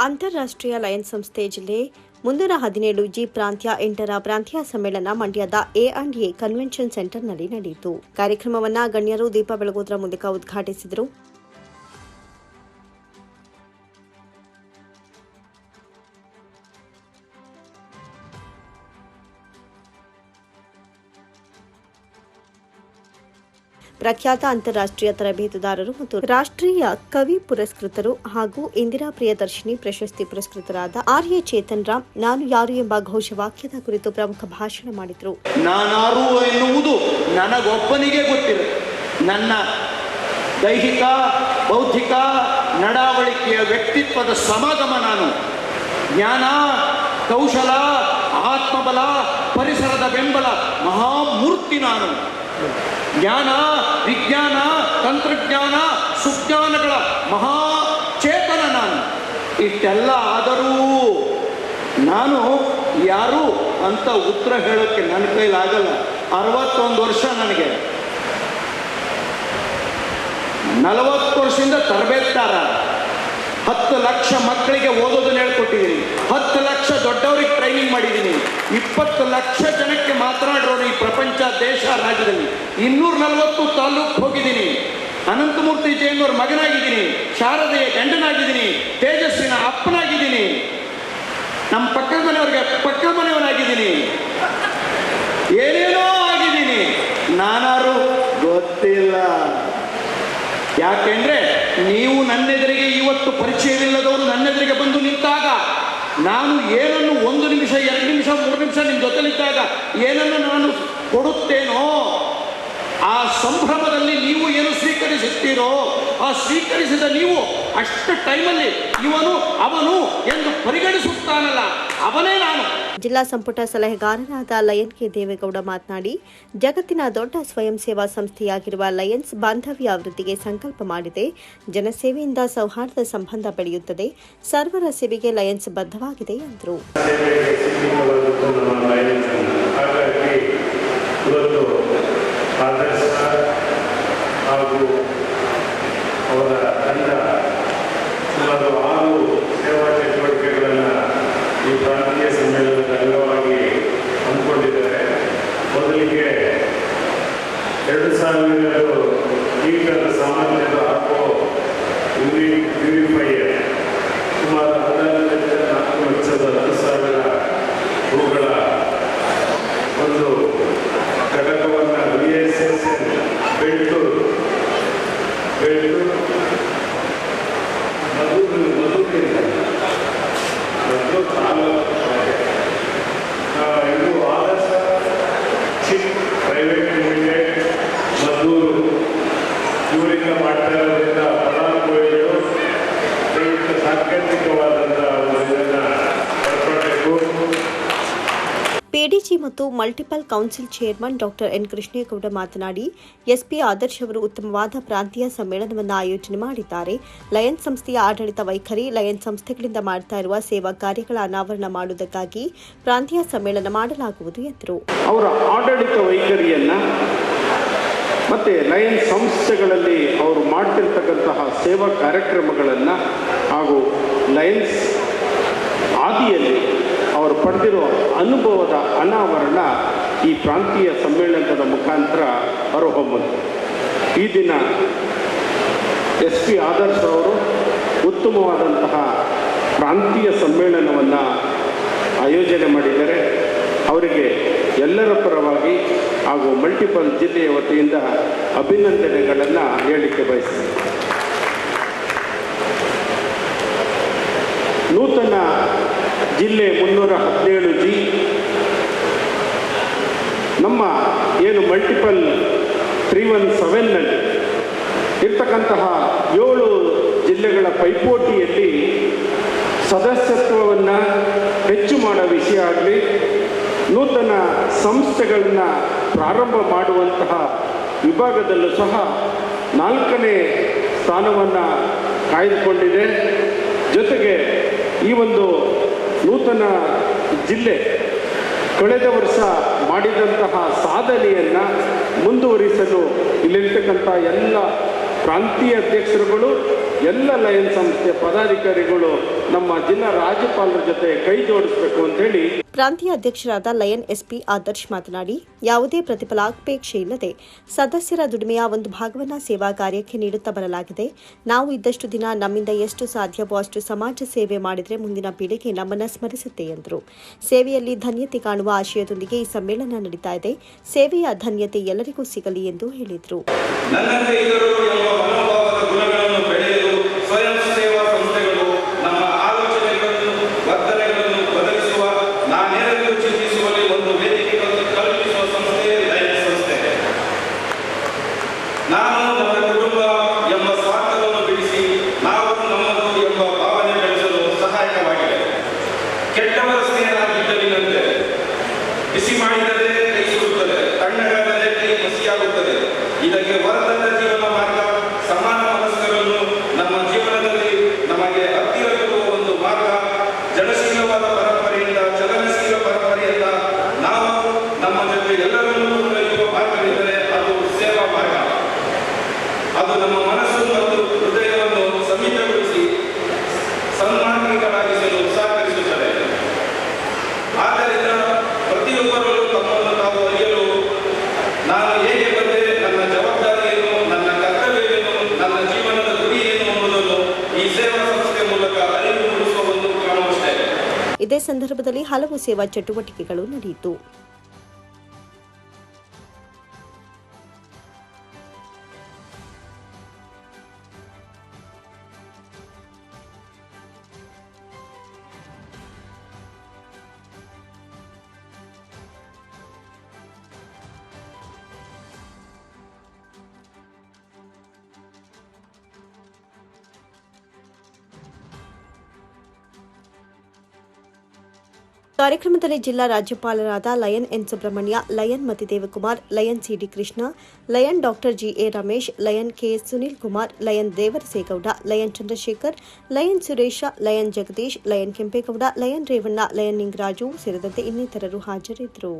ಅಂತಾರಾಷ್ಟ್ರೀಯ ಲಯನ್ಸ್ ಸಂಸ್ಥೆ ಜಿಲ್ಲೆ ಮುಂದಿನ ಹದಿನೇಳು ಜಿ ಪ್ರಾಂತ್ಯ ಎಂಟರ ಪ್ರಾಂತ್ಯ ಸಮ್ಮೇಳನ ಮಂಡ್ಯದ ಎ ಅಂಡ್ ಎ ಕನ್ವೆನ್ಷನ್ ಸೆಂಟರ್ನಲ್ಲಿ ನಡೆಯಿತು. ಕಾರ್ಯಕ್ರಮವನ್ನು ಗಣ್ಯರು ದೀಪ ಬೆಳಗೋದ್ರ ಮೂಲಕ ಉದ್ಘಾಟಿಸಿದರು. ಪ್ರಖ್ಯಾತ ಅಂತಾರಾಷ್ಟ್ರೀಯ ತರಬೇತುದಾರರು ಮತ್ತು ರಾಷ್ಟ್ರೀಯ ಕವಿ ಪುರಸ್ಕೃತರು ಹಾಗೂ ಇಂದಿರಾ ಪ್ರಿಯದರ್ಶಿನಿ ಪ್ರಶಸ್ತಿ ಪುರಸ್ಕೃತರಾದ ಆರ್ ಎ ಚೇತನ್ ರಾಮ್, ನಾನು ಯಾರು ಎಂಬ ಘೋಷವಾಕ್ಯದ ಕುರಿತು ಪ್ರಮುಖ ಭಾಷಣ ಮಾಡಿದರು. ನಾನಾರು ಎನ್ನುವುದು ನನಗೊಬ್ಬನಿಗೆ ಗೊತ್ತಿಲ್ಲ. ನನ್ನ ದೈಹಿಕ, ಬೌದ್ಧಿಕ ನಡಾವಳಿಕೆಯ ವ್ಯಕ್ತಿತ್ವದ ಸಮಾಗಮ ನಾನು. ಜ್ಞಾನ, ಕೌಶಲ, ಆತ್ಮಬಲ, ಪರಿಸರದ ಬೆಂಬಲ, ಮಹಾಮೂರ್ತಿ ನಾನು. ಜ್ಞಾನ, ವಿಜ್ಞಾನ, ತಂತ್ರಜ್ಞಾನ, ಸುಜ್ಞಾನಗಳ ಮಹಾಚೇತನ ನಾನು. ಇಷ್ಟೆಲ್ಲ ಆದರೂ ನಾನು ಯಾರು ಅಂತ ಉತ್ತರ ಹೇಳೋಕ್ಕೆ ನನ್ನ ಕೈಲಾಗಲ್ಲ ಅರವತ್ತೊಂದು ವರ್ಷ ನನಗೆ. ನಲವತ್ತು ವರ್ಷದಿಂದ ತರಬೇತಾರ ಹತ್ತು ಲಕ್ಷ ಮಕ್ಕಳಿಗೆ ಓದೋದನ್ನ ಹೇಳ್ಕೊಟ್ಟಿದ್ದೀನಿ. ಹತ್ತು ಲಕ್ಷ ದೊಡ್ಡವರಿಗೆ ಟ್ರೈನಿಂಗ್ ಮಾಡಿದ್ದೀನಿ. ಇಪ್ಪತ್ತು ಲಕ್ಷ ಜನಕ್ಕೆ ಮಾತನಾಡೋಣ ಈ ಪ್ರಪಂಚ, ದೇಶ, ರಾಜ್ಯದಲ್ಲಿ. ಇನ್ನೂರ ನಲವತ್ತು ತಾಲೂಕು ಹೋಗಿದ್ದೀನಿ. ಅನಂತಮೂರ್ತಿ ಜೈನವ್ರ ಮಗನಾಗಿದ್ದೀನಿ. ಶಾರದೆಯ ಗಂಡನಾಗಿದ್ದೀನಿ. ತೇಜಸ್ವಿನ ಅಪ್ಪನಾಗಿದ್ದೀನಿ. ನಮ್ಮ ಪಕ್ಕದ ಮನೆಯವ್ರಿಗೆ ಪಕ್ಕದ ಮನೆಯವನಾಗಿದ್ದೀನಿ. ಏನೇನೋ ಆಗಿದ್ದೀನಿ. ನಾನಾರು ಗೊತ್ತಿಲ್ಲ. ಯಾಕೆಂದ್ರೆ ನೀವು ನನ್ನೆದುರಿಗೆ ಇವತ್ತು ಪರಿಚಯವಿಲ್ಲದವರು ನನ್ನೆದುರಿಗೆ ಬಂದು ನಿಂತಾಗ ನಾನು ಏನನ್ನು ಒಂದು ನಿಮಿಷ, ಎರಡು ನಿಮಿಷ, ಮೂರು ನಿಮಿಷ ನಿಮ್ಮ ಜೊತೆಲಿದ್ದಾಗ ಏನನ್ನು ನಾನು ಕೊಡುತ್ತೇನೋ, ಆ ಸಂಭ್ರಮದಲ್ಲಿ ನೀವು ಏನು ಸ್ವೀಕರಿಸುತ್ತೀರೋ, ಆ ಸ್ವೀಕರಿಸಿದ ನೀವು ಅಷ್ಟು ಟೈಮಲ್ಲಿ ಇವನು ಅವನು ಎಂದು ಪರಿಗಣಿಸುತ್ತಾನಲ್ಲ, ಅವನೇ ನಾನು. ಜಿಲ್ಲಾ ಸಂಪುಟ ಸಲಹೆಗಾರರಾದ ಲಯನ್ ಕೆ ದೇವೇಗೌಡ ಮಾತನಾಡಿ, ಜಗತ್ತಿನ ದೊಡ್ಡ ಸ್ವಯಂ ಸೇವಾ ಸಂಸ್ಥೆಯಾಗಿರುವ ಲಯನ್ಸ್ ಬಾಂಧವ್ಯ ಅಭಿವೃದ್ಧಿಗೆ ಸಂಕಲ್ಪ ಮಾಡಿದೆ. ಜನಸೇವೆಯಿಂದ ಸೌಹಾರ್ದ ಸಂಬಂಧ ಬೆಳೆಯುತ್ತದೆ. ಸರ್ವರ ಸೇವೆಗೆ ಲಯನ್ಸ್ ಬದ್ಧವಾಗಿದೆ ಎಂದರು ಚಟುವಟಿಕೆಗಳನ್ನು ಈ ಪ್ರಾಂತೀಯ ಸಮ್ಮೇಳನದ ಅಂಗವಾಗಿ ಹಮ್ಮಿಕೊಂಡಿದ್ದಾರೆ ಮೊದಲಿಗೆ ಎರಡು ಸಾವಿರ ಲೀಟರ್ ಸಾಮಾನ್ಯದ ಹಾಕೋ ಪ್ಯೂರಿಫೈಯರ್ ಸುಮಾರು ಹದಿನೈದರಿಂದ ನಾಲ್ಕು ಲಕ್ಷದ ಹತ್ತು ಸಾವಿರ ಹೂಗಳ ಒಂದು ಘಟಕವನ್ನು ಬಿ ಎಸ್ ಎಸ್ ಬೆಳ್ಟು ಬೆಳ್ಟು ಮಧು ಮಧುರಿಂದ ಮತ್ತು ತಾಲೂಕು. ಮತ್ತು multiple council chairman doctor N Krishnegowda ಮಾತನಾಡಿ, ಎಸ್ಪಿ ಆದರ್ಶ್ ಅವರು ಉತ್ತಮವಾದ ಪ್ರಾಂತೀಯ ಸಮ್ಮೇಳನವನ್ನು ಆಯೋಜನೆ ಮಾಡಿದ್ದಾರೆ. ಲಯನ್ ಸಂಸ್ಥೆಯ ಆಡಳಿತ ವೈಖರಿ ಲಯನ್ ಸಂಸ್ಥೆಗಳಿಂದ ಮಾಡ್ತಾ ಇರುವ ಸೇವಾ ಕಾರ್ಯಗಳ ಅನಾವರಣ ಮಾಡುವುದಕ್ಕಾಗಿ ಪ್ರಾಂತೀಯ ಸಮ್ಮೇಳನ ಮಾಡಲಾಗುವುದು ಎಂದರು. ಅವರ ಆಡಳಿತ ವೈಖರಿಯನ್ನು ಮತ್ತು ಲಯನ್ ಸಂಸ್ಥೆಗಳಲ್ಲಿ ಅವರು ಮಾಡ್ತಿರ್ತಕ್ಕಂತಹ ಸೇವಾ ಕಾರ್ಯಕ್ರಮಗಳನ್ನು ಹಾಗೂ ಲಯನ್ಸ್ ಆದಿಯಲ್ಲಿ ಅವರು ಪಡೆದಿರೋ ಅನುಭವದ ಅನಾವರಣ ಈ ಪ್ರಾಂತೀಯ ಸಮ್ಮೇಳನದ ಮುಖಾಂತರ ಹೊರಹೊಮ್ಮದು. ಈ ದಿನ ಎಸ್ ಪಿ ಆದರ್ಶ್ ಅವರು ಉತ್ತಮವಾದಂತಹ ಪ್ರಾಂತೀಯ ಸಮ್ಮೇಳನವನ್ನು ಆಯೋಜನೆ ಮಾಡಿದರೆ ಅವರಿಗೆ ಎಲ್ಲರ ಪರವಾಗಿ ಹಾಗೂ ಮಲ್ಟಿಪಲ್ ಜಿಲ್ಲೆಯ ವತಿಯಿಂದ ಅಭಿನಂದನೆಗಳನ್ನು ಹೇಳಲಿಕ್ಕೆ ಬಯಸ್ತೀನಿ. ನೂತನ ಜಿಲ್ಲೆ ಮುನ್ನೂರ ಹದಿನೇಳು ಜಿ. ನಮ್ಮ ಏನು ಮಲ್ಟಿಪಲ್ ತ್ರೀ ಒನ್ ಸೆವೆನ್ನಲ್ಲಿ ಇರ್ತಕ್ಕಂತಹ ಏಳು ಜಿಲ್ಲೆಗಳ ಪೈಪೋಟಿಯಲ್ಲಿ ಸದಸ್ಯತ್ವವನ್ನು ಹೆಚ್ಚು ಮಾಡೋ ವಿಷಯ ಆಗಲಿ, ನೂತನ ಸಂಸ್ಥೆಗಳನ್ನು ಪ್ರಾರಂಭ ಮಾಡುವಂತಹ ವಿಭಾಗದಲ್ಲೂ ಸಹ ನಾಲ್ಕನೇ ಸ್ಥಾನವನ್ನು ಕಾಯ್ದುಕೊಂಡಿದೆ. ಜೊತೆಗೆ ಈ ಒಂದು ನೂತನ ಜಿಲ್ಲೆ ಕಳೆದ ವರ್ಷ ಮಾಡಿದಂತಹ ಸಾಧನೆಯನ್ನು ಮುಂದುವರಿಸಲು ಇಲ್ಲಿರ್ತಕ್ಕಂಥ ಎಲ್ಲ ಪ್ರಾಂತೀಯ ಅಧ್ಯಕ್ಷರುಗಳು ಎಲ್ಲ ಲಯನ್ ಸಂಸ್ಥೆ ಪದಾಧಿಕಾರಿಗಳು ನಮ್ಮ ಜಿಲ್ಲಾ ರಾಜ್ಯಪಾಲರ ಜೊತೆ ಕೈ ಜೋಡಿಸಬೇಕು ಅಂತ ಹೇಳಿ ಪ್ರಾಂತೀಯ ಅಧ್ಯಕ್ಷರಾದ ಲಯನ್ ಎಸ್ಪಿ ಆದರ್ಶ್ ಮಾತನಾಡಿ ಯಾವುದೇ ಪ್ರತಿಫಲಾಪೇಕ್ಷೆ ಇಲ್ಲದೆ ಸದಸ್ಯರ ದುಡಿಮೆಯ ಒಂದು ಭಾಗವನ್ನ ಸೇವಾ ಕಾರ್ಯಕ್ಕೆ ನೀಡುತ್ತಾ ಬರಲಾಗಿದೆ. ನಾವು ಇದ್ದಷ್ಟು ದಿನ ನಮ್ಮಿಂದ ಎಷ್ಟು ಸಾಧ್ಯವೋ ಅಷ್ಟು ಸಮಾಜ ಸೇವೆ ಮಾಡಿದರೆ ಮುಂದಿನ ಪೀಳಿಗೆ ನಮ್ಮನ್ನು ಸ್ಮರಿಸುತ್ತೆ ಎಂದರು. ಸೇವೆಯಲ್ಲಿ ಧನ್ಯತೆ ಕಾಣುವ ಆಶಯದೊಂದಿಗೆ ಈ ಸಮ್ಮೇಳನ ನಡೀತಾ ಇದೆ. ಸೇವೆಯ ಧನ್ಯತೆ ಎಲ್ಲರಿಗೂ ಸಿಗಲಿ ಎಂದು ಹೇಳಿದರು. ಇದೇ ಸಂದರ್ಭದಲ್ಲಿ ಹಲವು ಸೇವಾ ಚಟುವಟಿಕೆಗಳು ನಡೆಯಿತು. ಕಾರ್ಯಕ್ರಮದಲ್ಲಿ ಜಿಲ್ಲಾ ರಾಜ್ಯಪಾಲರಾದ lion N Subrahmanya, lion Mathi Devakumar, lion CD Krishna, lion doctor GA Ramesh, lion K Sunil Kumar, lion Devarasegowda, lion Chandrashekar, lion Suresha, lion Jagadish, lion Kempegowda, lion Revanna, lion Ningaraju ಸೇರಿದಂತೆ ಇನ್ನಿತರರು ಹಾಜರಿದ್ದರು.